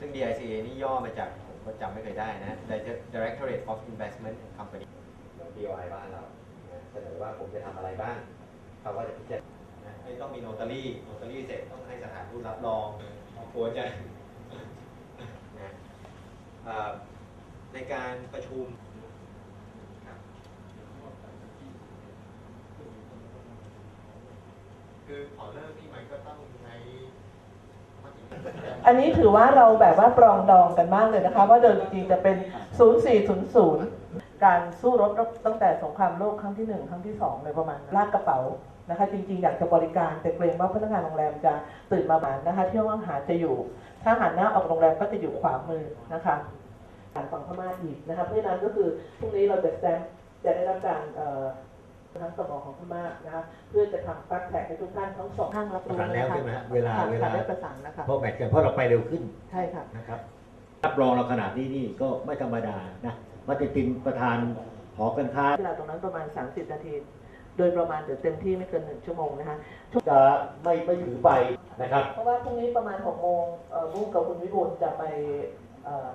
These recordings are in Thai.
ซึ่ง DICA นี่ย่อมาจากผมก็จำไม่เคยได้นะ Directorate of Investment Company เดี๋ยว DOI บ้านเรานะเสนอว่าผมจะทำอะไรบ้าง เขาก็จะพิจารณานะไม่ต้องมีโนตารี่โนตารี่เสร็จต้องให้สถานทูตรับรองกลัวจะนะเอ่อในการประชุมครับคือขอเลิกนี่มันก็ต้องใช้มติ อันนี้ถือว่าเราแบบว่าปรองดองกันมากเลยนะคะว่าเดิมจริงจะเป็น 0400 การสู้รบตั้งแต่สงครามโลกครั้งที่1ครั้งที่2เลยประมาณลากกระเป๋านะคะ จริง ๆ อยากจะบริการแต่เกรงว่าพนักงานโรงแรมจะตื่นมาหมานนะคะที่ห้องอาหารจะอยู่ ถ้าหันหน้าออกโรงแรมก็จะอยู่ขวามือนะคะการฝั่งพม่าอีกนะคะเพราะฉะนั้นก็คือพรุ่งนี้เราจะแซมจะได้รับการเอ่อ ทั้งสมองของพม่านะคะเพื่อจะทำฟักแท็กให้ทุกท่านทั้งสองข้างรับประรู้สานแล้วนะคะใช่ไหมฮะเวลาค่ะเวลาได้ประสานนะคะเพราะแมทกันเพราะเราไปเร็วขึ้นใช่ค่ะ นะครับรับรองเราขนาดนี้นี่ก็ไม่ธรรมดานะมาติตินประธานหอการค้า เวลาตรงนั้นประมาณ 30 นาที โดยประมาณเดี๋ยวเต็มที่ไม่เกินหนึ่งชั่วโมงนะคะ จะไม่ไม่ถือไปนะครับ เพราะว่าพรุ่งนี้ประมาณ6โมงเอ่อบุ้งกับคุณวิบูลย์จะไปเอ่อ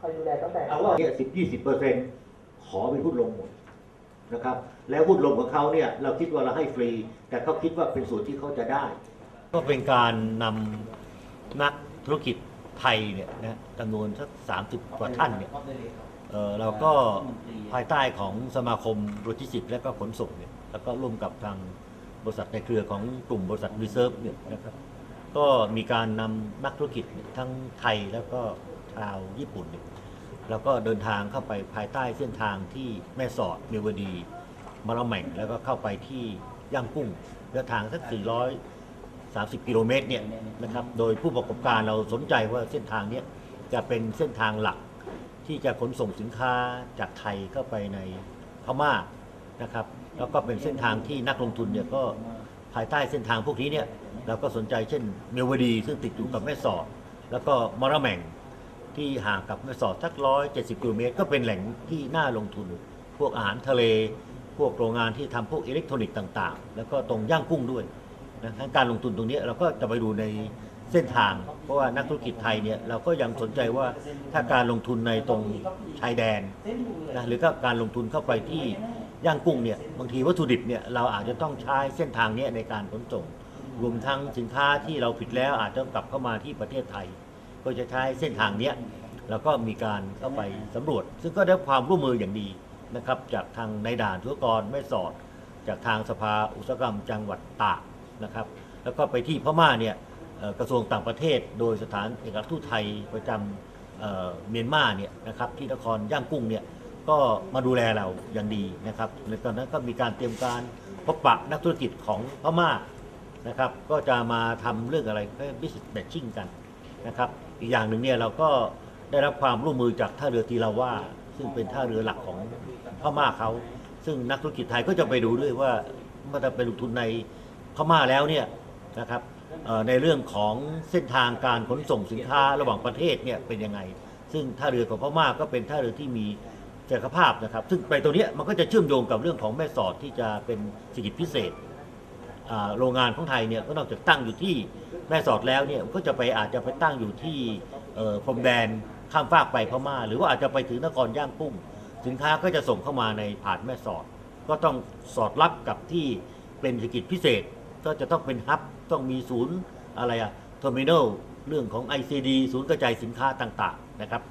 คอยดูแลตั้งแต่ เอาว่าเนี่ยสิบยี่สิบเปอร์เซ็นต์ขอเป็นหุ้นลงหมด นะครับ แล้วหุ้นลงของเขาเนี่ยเราคิดว่าเราให้ฟรี แต่เขาคิดว่าเป็นส่วนที่เขาจะได้ ก็เป็นการนำนักธุรกิจไทยเนี่ยนะจำนวนสักสามสิบกว่าท่านเนี่ยเอ่อเราก็ภายใต้ของสมาคมโลจิสติกส์และก็ขนส่งเนี่ยแล้วก็ร่วมกับทางบริษัทในเครือของกลุ่มบริษัทรีเซิร์ฟเนี่ยนะครับก็มีการนำนักธุรกิจทั้งไทยแล้วก็ชาวญี่ปุ่นเนี่ย แล้วก็เดินทางเข้าไปภายใต้เส้นทางที่แม่สอดเมวดี มะละแม่งแล้วก็เข้าไปที่ย่างกุ้งระยะทางสัก 430 กิโลเมตรเนี่ยนะครับโดยผู้ประกอบการเราสนใจว่าเส้นทางเนี้ยจะเป็นเส้นทางหลักที่จะขนส่งสินค้าจากไทยเข้าไปในพม่านะครับแล้วก็เป็นเส้นทางที่นักลงทุนเนี่ยก็ภายใต้เส้นทางพวกนี้เนี่ยเราก็สนใจเช่นเมวดีซึ่งติดอยู่กับแม่สอด แล้วก็มะระแม่ง ที่ห่างกับแม่สอดสักร้อยเจ็ดสิบกิโลเมตร ก็เป็นแหล่งที่น่าลงทุน พวกอาหารทะเล พวกโรงงานที่ทำพวกอิเล็กทรอนิกส์ต่าง ๆ แล้วก็ตรงย่างกุ้งด้วยนะการลงทุนตรงนี้เราก็จะไปดูในเส้นทาง เพราะว่านักธุรกิจไทยเนี่ยเราก็ยังสนใจว่าถ้าการลงทุนในตรงชายแดนนะหรือก็การลงทุนเข้าไปที่ย่างกุ้งเนี่ยบางทีวัตถุดิบเนี่ยเราอาจจะต้องใช้เส้นทางนี้ในการขนส่ง รวมทั้งสินค้าที่เราผิดแล้วอาจจะต้องกลับเข้ามาที่ประเทศไทย ก็จะใช้เส้นทางเนี้ยแล้วก็มีการเข้าไปสำรวจ ซึ่งก็ได้ความร่วมมืออย่างดีนะครับจากทางในด่านทุกรแม่สอด จากทางสภาอุตสาหกรรมจังหวัดตากนะครับ แล้วก็ไปที่พม่าเนี่ยกระทรวงต่างประเทศ โดยสถานเอกอัครทูตไทยประจำเอ่อเมียนมาเนี่ยนะครับที่นครย่างกุ้งเนี่ยก็มาดูแลเราอย่างดีนะครับในตอนนั้นก็มีการเตรียมการพบปะนักธุรกิจของพม่านะครับ ก็จะมาทำเรื่องอะไรก็ business matching กันนะครับ อีกอย่างหนึ่งเนี่ยเราก็ได้รับความร่วมมือจากท่าเรือทีราว่า ซึ่งเป็นท่าเรือหลักของพม่าเขาซึ่งนักธุรกิจไทยก็จะไปดูด้วยว่าเมื่อเราไปลงทุนในพม่าแล้วเนี่ยนะครับในเรื่องของเส้นทางการขนส่งสินค้าระหว่างประเทศเนี่ยเป็นยังไง ซึ่งท่าเรือของพม่าก็เป็นท่าเรือที่มีศักยภาพนะครับ ซึ่งไปตรงเนี้ยมันก็จะเชื่อมโยงกับเรื่องของแม่สอดที่จะเป็นเศรษฐกิจพิเศษ โรงงานของไทยเนี่ยก็นอกจากตั้งอยู่ที่แม่สอดแล้วเนี่ยก็จะไปอาจจะไปตั้งอยู่ที่เอ่อพรมแดนข้ามฟากไปพม่าหรือว่าอาจจะไปถึงนครย่างกุ้งสินค้าก็จะส่งเข้ามาในผ่านแม่สอด ก็ต้องสอดรับกับที่เป็นเศรษฐกิจพิเศษ ก็จะต้องเป็นฮับต้องมีศูนย์อะไรอะเทอร์มินอลเรื่องของ ICD ศูนย์กระจายสินค้าต่าง ๆ นะครับ